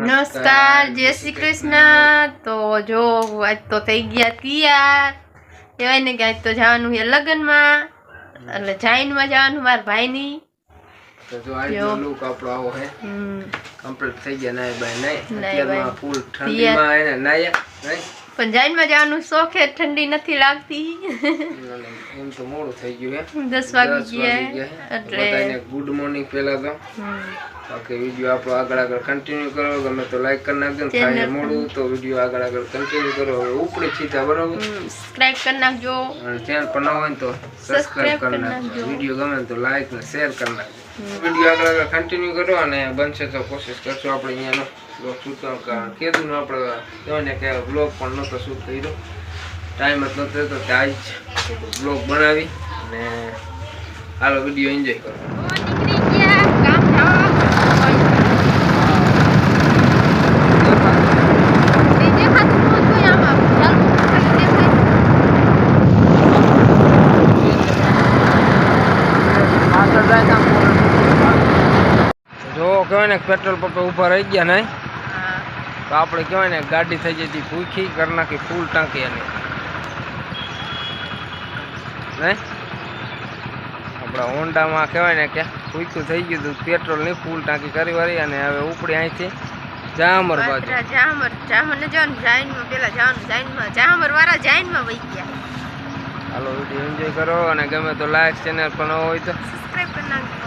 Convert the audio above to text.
નમસ્કાર જય શ્રી કૃષ્ણ તો જો આજ તો થઈ ગયા તૈયાર. કહેવાય ને કે આજ તો જવાનું છે લગ્નમાં. એટલે જાઈનમાં જવાનું મારા ભાઈની. તો જો આજનો લુક આપણો આવો હે. કમ્પ્લીટ થઈ ગયા નાય બાય નાય. નાય અત્યારમાં ફૂલ ઠંડીમાં એને નાયા નહીં પણ જાઈનમાં જવાનું શોખ છે ઠંડી નથી લાગતી. એમ તો મોડું થઈ ગયું હે. દસ વાગી ગયા એટલે ગુડ મોર્નિંગ પહેલા તો. બાકી વીડિયો આપણો આગળ આગળ કન્ટિન્યુ કરો. ગમે તો લાઈક કરી નાખજો ને થાય મોડું તો વીડિયો આગળ આગળ કન્ટિન્યુ કરો. હવે ઉપડી સીધા બરોબર. સબસ્ક્રાઇબ કરી નાખજો. અને ચેનલ પર ન હોય ને તો સબસ્ક્રાઇબ કરી નાખજો. વીડિયો ગમે તો લાઈક ને શેર કરી નાખજો. વીડિયો આગળ આગળ કન્ટિન્યુ કરો અને બનશે તો કોશિશ કરશું આપણે અહીંયાનો બ્લોગ શૂટ કરવાનું કારણ કીધું ને આપણે કહેવાય ને કે બ્લોગ પણ નહોતો શૂટ કર્યો. ટાઈમ જ નહોતો તો ત્યાં જ બ્લોગ બનાવી અને હાલો વીડિયો એન્જોય કરો. કહેવાય ને પેટ્રોલ પંપે ઊભા રહી ગયા નહીં. તો આપણે કહેવાય ને ગાડી થઈ જતી ભૂખી કરી નાખી ફૂલ ટાંકી એની. નહીં? આપણા હોન્ડામાં કહેવાય ને કે ભૂખ્યું થઈ ગયું હતું પેટ્રોલ નહીં ફૂલ ટાંકી કરી વાળી અને હવે ઉપડી અહીંથી જામર બાજુ. જામર જામર ને જવાનું જાઈનમાં પેલા જવાનું જાઈનમાં જામર વાળા જાઈનમાં વહી ગયા. હાલો વીડિયો એન્જોય કરો અને ગમે તો લાઈક ચેનલ પણ હોય તો સબસ્ક્રાઇબ કરી નાખજો.